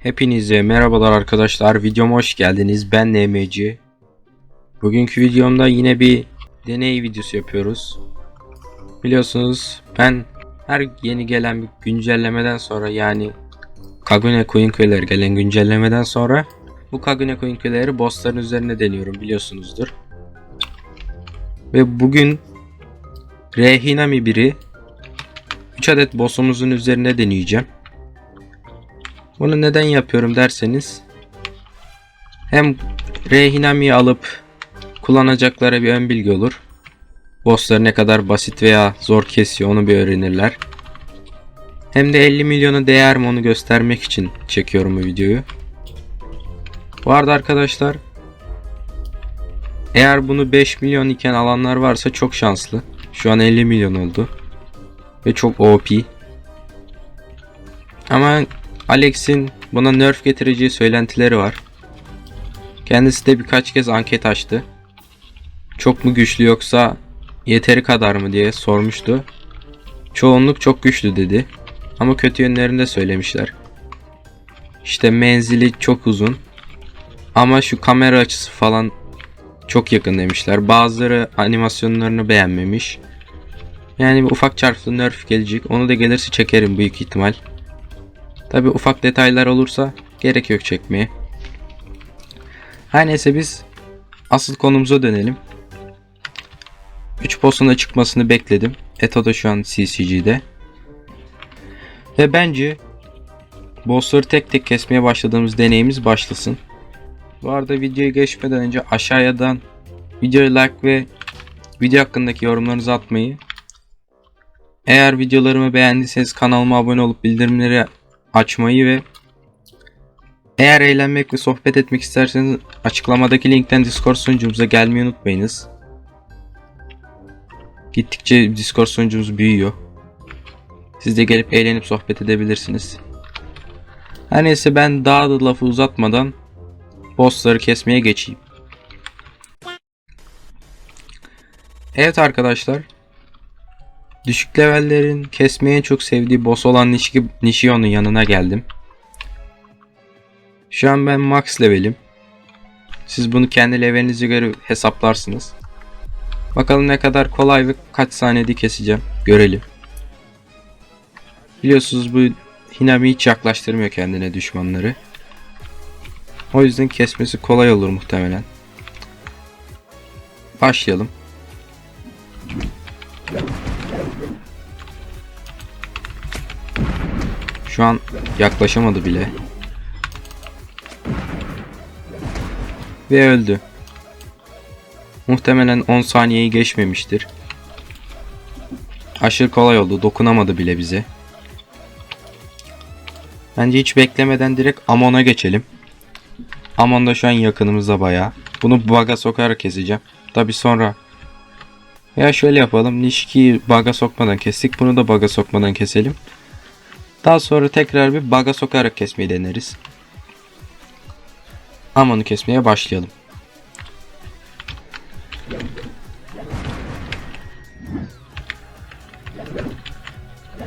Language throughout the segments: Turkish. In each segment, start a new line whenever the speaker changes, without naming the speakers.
Hepinize merhabalar arkadaşlar. Videoma hoş geldiniz. Ben NMC. Bugünkü videomda yine bir deney videosu yapıyoruz. Biliyorsunuz ben her yeni gelen bir güncellemeden sonra yani Kagune Queen Köyleri gelen güncellemeden sonra bu Kagune Queen Köyleri bossların üzerine deniyorum biliyorsunuzdur. Ve bugün Rehinami biri 3 adet boss'umuzun üzerine deneyeceğim. Bunu neden yapıyorum derseniz hem Rehinami'yi alıp kullanacaklara bir ön bilgi olur. Bossları ne kadar basit veya zor kesiyor onu bir öğrenirler. Hem de 50 milyonu değer mi onu göstermek için çekiyorum bu videoyu. Bu arada arkadaşlar eğer bunu 5 milyon iken alanlar varsa çok şanslı. Şu an 50 milyon oldu. Ve çok OP. Ama Alex'in buna nerf getireceği söylentileri var. Kendisi de birkaç kez anket açtı. Çok mu güçlü yoksa yeteri kadar mı diye sormuştu. Çoğunluk çok güçlü dedi. Ama kötü yönlerini de söylemişler. İşte menzili çok uzun. Ama şu kamera açısı falan çok yakın demişler. Bazıları animasyonlarını beğenmemiş. Yani bir ufak çarptı nerf gelecek. Onu da gelirse çekerim büyük ihtimal. Tabi ufak detaylar olursa gerek yok çekmeye. Her neyse biz asıl konumuza dönelim. 3 boss'un da çıkmasını bekledim. Eto da şu an CCG'de. Ve bence boss'ları tek tek kesmeye başladığımız deneyimiz başlasın. Bu arada videoyu geçmeden önce aşağıdan videoyu like ve video hakkındaki yorumlarınızı atmayı eğer videolarımı beğendiyseniz kanalıma abone olup bildirimleri açmayı ve eğer eğlenmek ve sohbet etmek isterseniz açıklamadaki linkten Discord sunucumuza gelmeyi unutmayınız. Gittikçe Discord sunucumuz büyüyor. Siz de gelip eğlenip sohbet edebilirsiniz. Her neyse ben daha da lafı uzatmadan bossları kesmeye geçeyim. Evet arkadaşlar. Düşük levellerin kesmeyi en çok sevdiği boss olan Nishi, Nishio'nun yanına geldim. Şu an ben max levelim. Siz bunu kendi levelinize göre hesaplarsınız. Bakalım ne kadar kolay ve kaç saniyede keseceğim. Görelim. Biliyorsunuz bu Hinami hiç yaklaştırmıyor kendine düşmanları. O yüzden kesmesi kolay olur muhtemelen. Başlayalım. Şu an yaklaşamadı bile. Ve öldü. Muhtemelen 10 saniyeyi geçmemiştir. Aşırı kolay oldu. Dokunamadı bile bize. Bence hiç beklemeden direkt Amon'a geçelim. Amon da şu an yakınımızda baya. Bunu bug'a sokarak keseceğim. Tabi sonra ya şöyle yapalım. Nishki'yi bug'a sokmadan kestik. Bunu da bug'a sokmadan keselim. Daha sonra tekrar bir bug'a sokarak kesmeyi deneriz. Amon'u kesmeye başlayalım.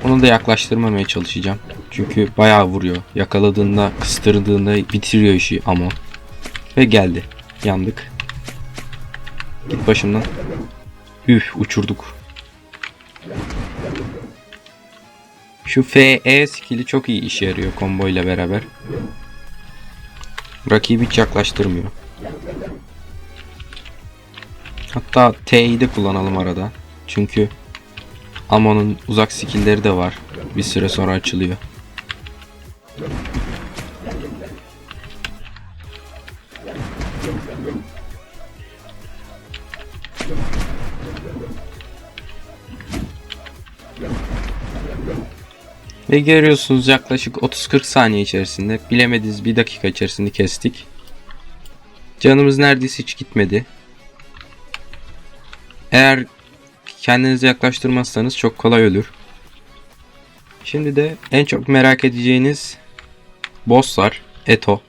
Onu da yaklaştırmamaya çalışacağım. Çünkü bayağı vuruyor. Yakaladığında, kıstırdığında bitiriyor işi Amon. Ve geldi. Yandık. Git başımdan. Üf uçurduk. Şu FE skill'i çok iyi işe yarıyor combo ile beraber. Rakibi hiç yaklaştırmıyor. Hatta T'yi de kullanalım arada. Çünkü Amon'un uzak skill'leri de var. Bir süre sonra açılıyor. Ve görüyorsunuz yaklaşık 30-40 saniye içerisinde bilemediğiniz bir dakika içerisinde kestik. Canımız neredeyse hiç gitmedi. Eğer kendinizi yaklaştırmazsanız çok kolay ölür. Şimdi de en çok merak edeceğiniz bosslar Eto.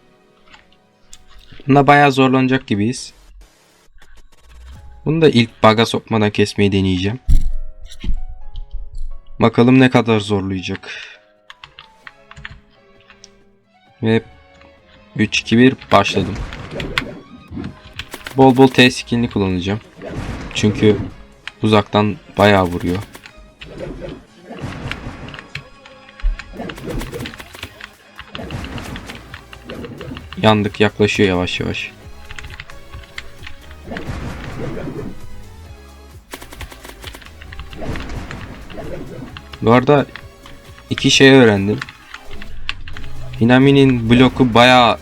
Bunda bayağı zorlanacak gibiyiz. Bunu da ilk baga sokmadan kesmeyi deneyeceğim. Bakalım ne kadar zorlayacak. Ve 3, 2, 1 başladım. Bol bol T skinini kullanacağım. Çünkü uzaktan bayağı vuruyor. Yandık yaklaşıyor yavaş yavaş. Bu arada iki şey öğrendim. Hinami'nin bloku bayağı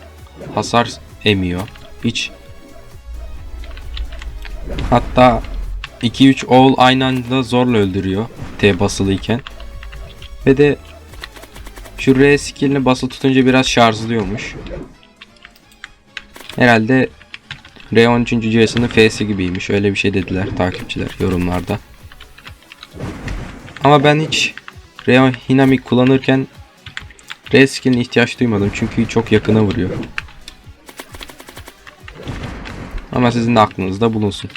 hasar emiyor. Hiç Hatta 2-3 oğul aynı anda zorla öldürüyor T basılıyken. Ve de şu R skillini basılı tutunca biraz şarjlıyormuş. Herhalde R13. C'sinin F'si gibiymiş. Öyle bir şey dediler takipçiler yorumlarda. Ama ben hiç R Hinami kullanırken R skilline ihtiyaç duymadım. Çünkü çok yakına vuruyor. Ama sizin de aklınızda bulunsun.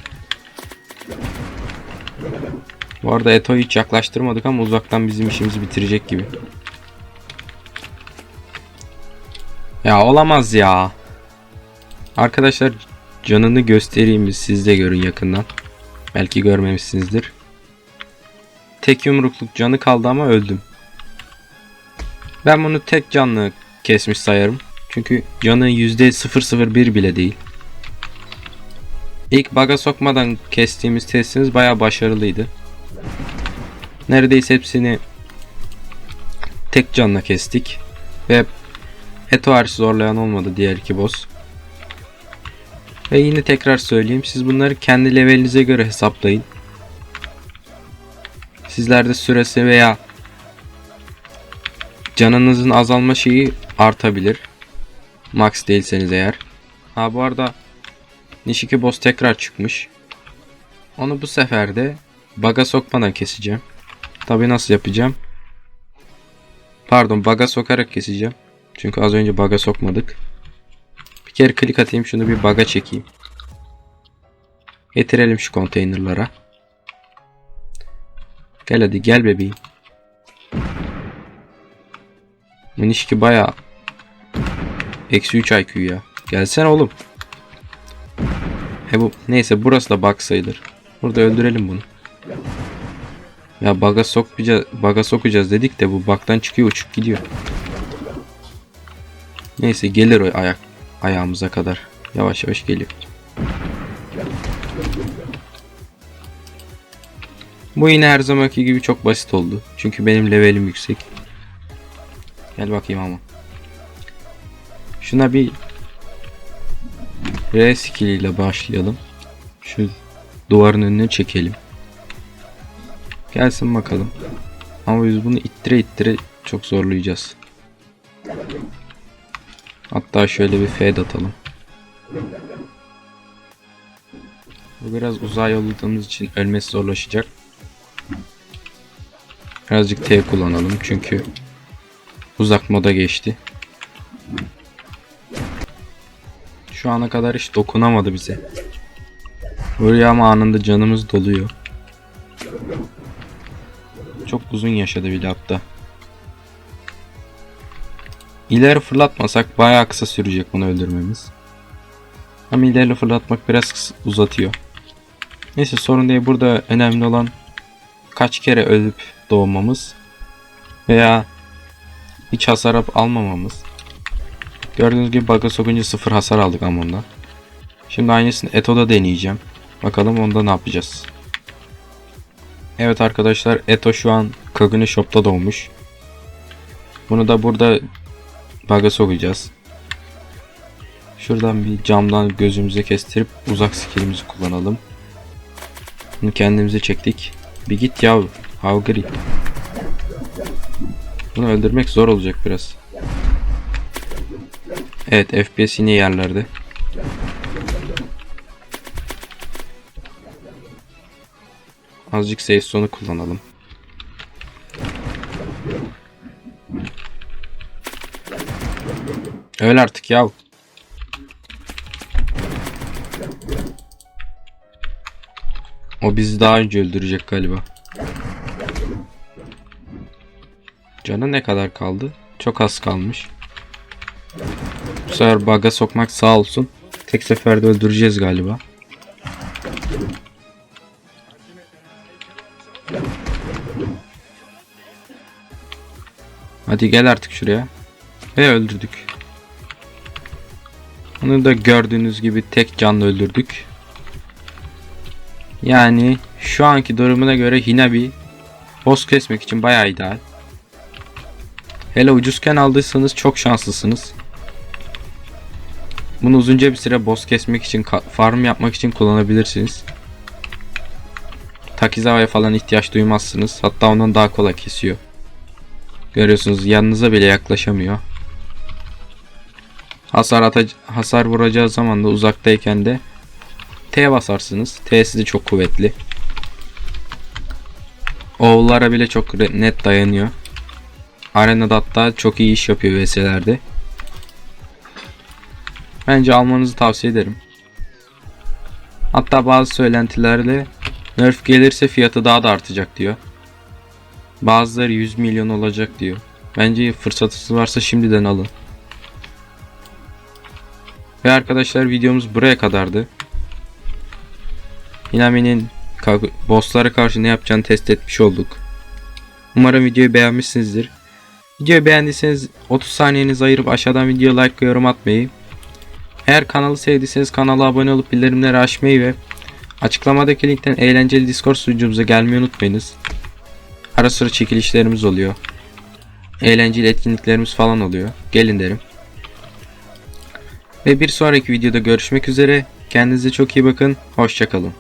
Bu arada Eto'yu hiç yaklaştırmadık ama uzaktan bizim işimizi bitirecek gibi. Ya olamaz ya. Arkadaşlar canını göstereyim mi siz de görün yakından. Belki görmemişsinizdir. Tek yumrukluk canı kaldı ama öldüm. Ben bunu tek canlı kesmiş sayarım. Çünkü canı %001 bile değil. İlk baga sokmadan kestiğimiz testimiz bayağı başarılıydı. Neredeyse hepsini tek canla kestik. Ve Eto zorlayan olmadı diğer iki boss. Ve yine tekrar söyleyeyim siz bunları kendi levelinize göre hesaplayın. Sizlerde süresi veya canınızın azalma şeyi artabilir. Max değilseniz eğer. Ha bu arada Nishiki boss tekrar çıkmış. Onu bu sefer de baga sokmadan keseceğim. Tabi nasıl yapacağım? Pardon baga sokarak keseceğim. Çünkü az önce baga sokmadık. Bir kere klik atayım şunu bir baga çekeyim. Getirelim şu konteynerlara. Gel hadi gel bebeğim. Minişki baya Eksi 3 IQ ya. Gelsene oğlum. He bu neyse burası da bug sayılır. Burada öldürelim bunu. Ya baga sokacağız, baga sokacağız dedik de bu baktan çıkıyor uçup gidiyor. Neyse gelir o ayak ayağımıza kadar. Yavaş yavaş geliyor. Bu yine her zamanki gibi çok basit oldu. Çünkü benim levelim yüksek. Gel bakayım ama. Şuna bir R skill ile başlayalım. Şu duvarın önüne çekelim. Gelsin bakalım. Ama biz bunu ittire ittire çok zorlayacağız. Hatta şöyle bir fade atalım. Bu biraz uzay yolladığımız için ölmesi zorlaşacak. Birazcık T kullanalım çünkü uzak moda geçti. Şu ana kadar hiç dokunamadı bize. Buraya ama anında canımız doluyor. Çok uzun yaşadı bile hatta. İleri fırlatmasak bayağı kısa sürecek bunu öldürmemiz. Ama ileri fırlatmak biraz uzatıyor. Neyse sorun değil burada önemli olan kaç kere ölüp doğmamız veya hiç hasar almamamız. Gördüğünüz gibi bug'a sokunca sıfır hasar aldık Amon'da. Şimdi aynısını Eto'da deneyeceğim. Bakalım onda ne yapacağız. Evet arkadaşlar Eto şu an Kagune Shop'ta doğmuş. Bunu da burada bug'a sokacağız. Şuradan bir camdan gözümüze kestirip uzak skillimizi kullanalım. Bunu kendimize çektik. Bir git ya Havgri. Bunu öldürmek zor olacak biraz. Evet FPS yine yerlerde. Azıcık save sonu kullanalım. Öl artık yav. O bizi daha önce öldürecek galiba. Canı ne kadar kaldı? Çok az kalmış. Bu sefer bug'a sokmak sağ olsun. Tek seferde öldüreceğiz galiba. Hadi gel artık şuraya. Ve öldürdük. Onu da gördüğünüz gibi tek canlı öldürdük. Yani şu anki durumuna göre Hinabi boss kesmek için bayağı ideal. Hele ucuzken aldıysanız çok şanslısınız. Bunu uzunca bir süre boss kesmek için, farm yapmak için kullanabilirsiniz. Takizawa'ya falan ihtiyaç duymazsınız. Hatta ondan daha kolay kesiyor. Görüyorsunuz yanınıza bile yaklaşamıyor. Hasar ata hasar vuracağı zaman da uzaktayken de T basarsınız. T'si de çok kuvvetli. Oğullara bile çok net dayanıyor. Arenada hatta çok iyi iş yapıyor VS'lerde. Bence almanızı tavsiye ederim. Hatta bazı söylentilerle nerf gelirse fiyatı daha da artacak diyor. Bazıları 100 milyon olacak diyor. Bence fırsatınız varsa şimdiden alın. Ve arkadaşlar videomuz buraya kadardı. Hinami'nin bosslara karşı ne yapacağını test etmiş olduk. Umarım videoyu beğenmişsinizdir. Videoyu beğendiyseniz 30 saniyenizi ayırıp aşağıdan video like ve yorum atmayı. Eğer kanalı sevdiyseniz kanala abone olup bildirimleri açmayı ve açıklamadaki linkten eğlenceli Discord sunucumuza gelmeyi unutmayınız. Ara sıra çekilişlerimiz oluyor. Eğlenceli etkinliklerimiz falan oluyor. Gelin derim. Ve bir sonraki videoda görüşmek üzere. Kendinize çok iyi bakın. Hoşçakalın.